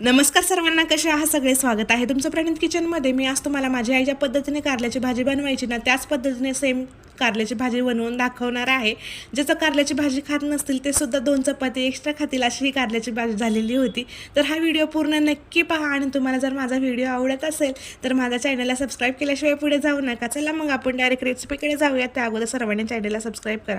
नमस्कार सर्वांना कसे आहात? सगळे स्वागत आहे तुमचं प्रणित किचनमध्ये मी आज तुम्हाला माझ्या आई ज्या पद्धतीने कारल्याची भाजी बनवायची ना त्याच पद्धतीने सेम कारल्याची भाजी बनवून दाखवणार आहे. ज्याचं कारल्याची भाजी खात नसतील ते सुद्धा दोन चपाती एक्स्ट्रा खातील अशी ही कारल्याची भाजी झालेली होती. तर हा व्हिडिओ पूर्ण नक्की पहा आणि तुम्हाला जर माझा व्हिडिओ आवडत असेल तर माझ्या चॅनलला सबस्क्राईब केल्याशिवाय पुढे जाऊ नका. चला मग आपण डायरेक्ट रेसिपीकडे जाऊया त्या अगोदर सर्वांनी चॅनलला सबस्क्राईब करा.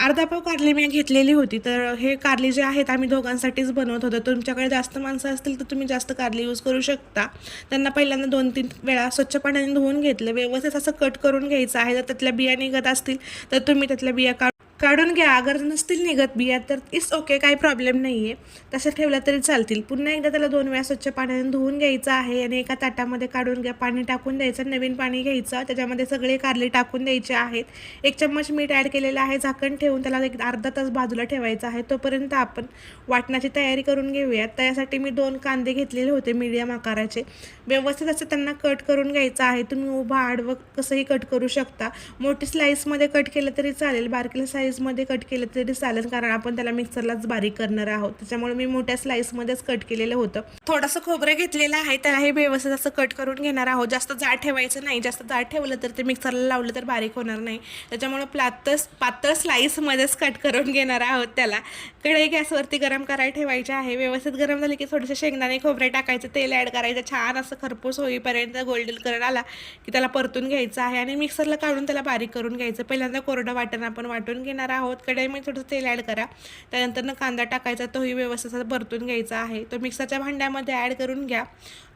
अर्धा पाव कारली मी घेतलेली होती तर हे कारली जे आहेत आम्ही दोघांसाठीच बनवत होतो. तुमच्याकडे जास्त माणसं असतील तर तुम्ही जास्त कारली यूज करू शकता. त्यांना पहिल्यांदा दोन तीन वेळा स्वच्छ पाण्याने धुवून घेतलं. व्यवस्थित असं कट करून घ्यायचं आहे. जर त्यातल्या बियाणे निघत असतील तर तुम्ही त्यातल्या बिया काढ काढून घ्या. अगर नसतील निघत बिया तर इट्स ओके काही प्रॉब्लेम नाही आहे तसं ठेवलं तरी चालतील. पुन्हा एकदा त्याला दोन वेळा स्वच्छ पाण्याने धुवून घ्यायचं आहे आणि एका ताटामध्ये काढून घ्या. पाणी टाकून द्यायचं नवीन पाणी घ्यायचं. त्याच्यामध्ये सगळे कारले टाकून द्यायचे आहेत. एक चम्मच मीठ ॲड केलेलं आहे. झाकण ठेवून त्याला एक अर्धा तास बाजूला ठेवायचं आहे. तोपर्यंत आपण वाटण्याची तयारी करून घेऊयात. त्यासाठी मी दोन कांदे घेतलेले होते मीडियम आकाराचे. व्यवस्थित असं त्यांना कट करून घ्यायचं आहे. तुम्ही उभा आडवं कसंही कट करू शकता. मोठी स्लाईसमध्ये कट केलं तरी चालेल. बारकीला साईजमध्ये कट केलं तरी चालेल कारण आपण त्याला मिक्सरलाच बारीक करणार आहोत. त्याच्यामुळे मी मोठ्या स्लाईसमध्येच कट केलेलं होतं. थोडंसं खोबरं घेतलेलं आहे त्याला हे व्यवस्थित असं कट करून घेणार आहोत. जास्त जाड ठेवायचं नाही. जास्त जाड ठेवलं तर ते मिक्सरला लावलं तर बारीक होणार नाही. त्याच्यामुळे पातळ पातळ स्लाईसमध्येच कट करून घेणार आहोत त्याला. कढई गॅसवरती गरम करायला ठेवायचे आहे. व्यवस्थित गरम झाले की थोडेसे शेंगदाणे खोबरे टाकायचं तेल ॲड करायचं. छान असं खरपूस होईपर्यंत गोल्डन कलर आला की त्याला परतून घ्यायचं आहे आणि मिक्सरला काढून त्याला बारीक करून घ्यायचं. पहिल्यांदा कोरडं वाटण आपण वाटून घेणार आहोत. कढईमध्ये थोडंसं तेल ॲड करा. त्यानंतरनं कांदा टाकायचा तोही व्यवस्थित असं परतून घ्यायचा आहे. तो मिक्सरच्या भांड्यामध्ये ॲड करून घ्या.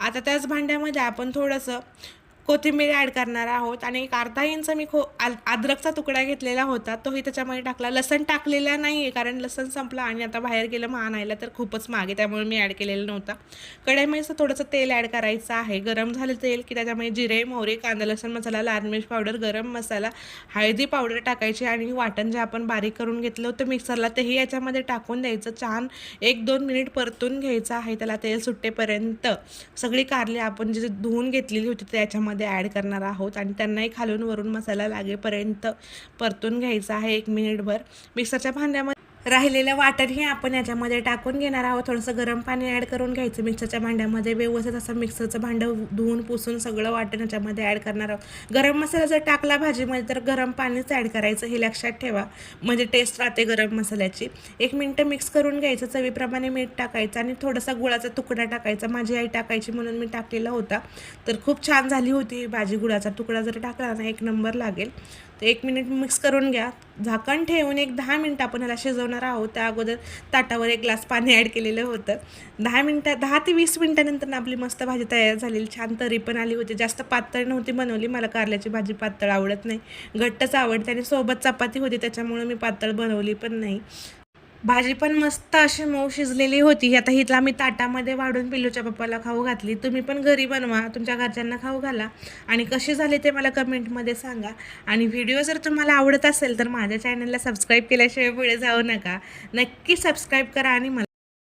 आता त्याच भांड्यामध्ये आपण थोडंसं कोथिंबीर ॲड करणार आहोत. आणि एक अर्धा इंच मी खो अद्रकचा तुकडा घेतलेला होता. तोही त्याच्यामध्ये टाकला. लसण टाकलेला नाही आहे कारण लसण संपला आणि आता बाहेर गेलं मग आणायला तर खूपच मागे. त्यामुळे मी ॲड केलेलं नव्हता. कढईमध्ये असं थोडंसं तेल ॲड करायचं आहे. गरम झालं तेल की त्याच्यामध्ये जिरे मोहरी कांदा लसण मसाला लाल मिर्च पावडर गरम मसाला हळदी पावडर टाकायची आणि वाटण जे आपण बारीक करून घेतलं होतं मिक्सरला तेही याच्यामध्ये टाकून द्यायचं. छान एक दोन मिनिट परतून घ्यायचं आहे. त्याला तेल सुट्टेपर्यंत सगळी कारली आपण जी धुवून घेतलेली होती त्याच्यामध्ये ॲड करणार आहोत आणि त्यांनाही खालून वरून मसाला लागेपर्यंत परतून घ्यायचा आहे एक मिनिटभर. मिक्सरच्या भांड्यामध्ये राहिलेलं वाटणही आपण याच्यामध्ये टाकून घेणार आहोत. थोडंसं गरम पाणी ॲड करून घ्यायचं मिक्सरच्या भांड्यामध्ये. व्यवस्थित असं मिक्सरचं भांडं धुवून पुसून सगळं वाटण याच्यामध्ये ॲड करणार आहोत. गरम मसाला जर टाकला भाजीमध्ये तर गरम पाणीच ॲड करायचं हे लक्षात ठेवा. म्हणजे टेस्ट राहते गरम मसाल्याची. एक मिनटं मिक्स करून घ्यायचं. चवीप्रमाणे मीठ टाकायचं आणि थोडासा गुळाचा तुकडा टाकायचा. माझी आई टाकायची म्हणून मी टाकलेला होता. तर खूप छान झाली होती भाजी. गुळाचा तुकडा जर टाकला ना एक नंबर लागेल. तर एक मिनिट मिक्स करून घ्या. झाकण ठेवून एक दहा मिनटं आपण ह्याला शिजवणार आहोत. त्या अगोदर ताटावर एक ग्लास पाणी ॲड केलेलं होतं. दहा मिनटं दहा ते वीस मिनटानंतर ना आपली मस्त भाजी तयार झालेली छान तरी पण आली होती. जास्त पातळ नव्हती बनवली मला कारल्याची भाजी पातळ आवडत नाही. घट्टच आवडते आणि सोबत चपाती होती त्याच्यामुळे मी पातळ बनवली पण नाही. भाजी पण मस्त अशी मऊ शिजलेली होती. आता हिला मी ताटामध्ये वाढून पिल्लूच्या पप्पाला खाऊ घातली. तुम्ही पण घरी बनवा. तुमच्या घरच्यांना खाऊ घाला. आणि कशी झाली ते मला कमेंटमध्ये सांगा. आणि व्हिडिओ जर तुम्हाला आवडत असेल तर माझ्या चॅनलला सबस्क्राईब केल्याशिवाय पुढे जाऊ नका. नक्की सबस्क्राईब करा आणि मला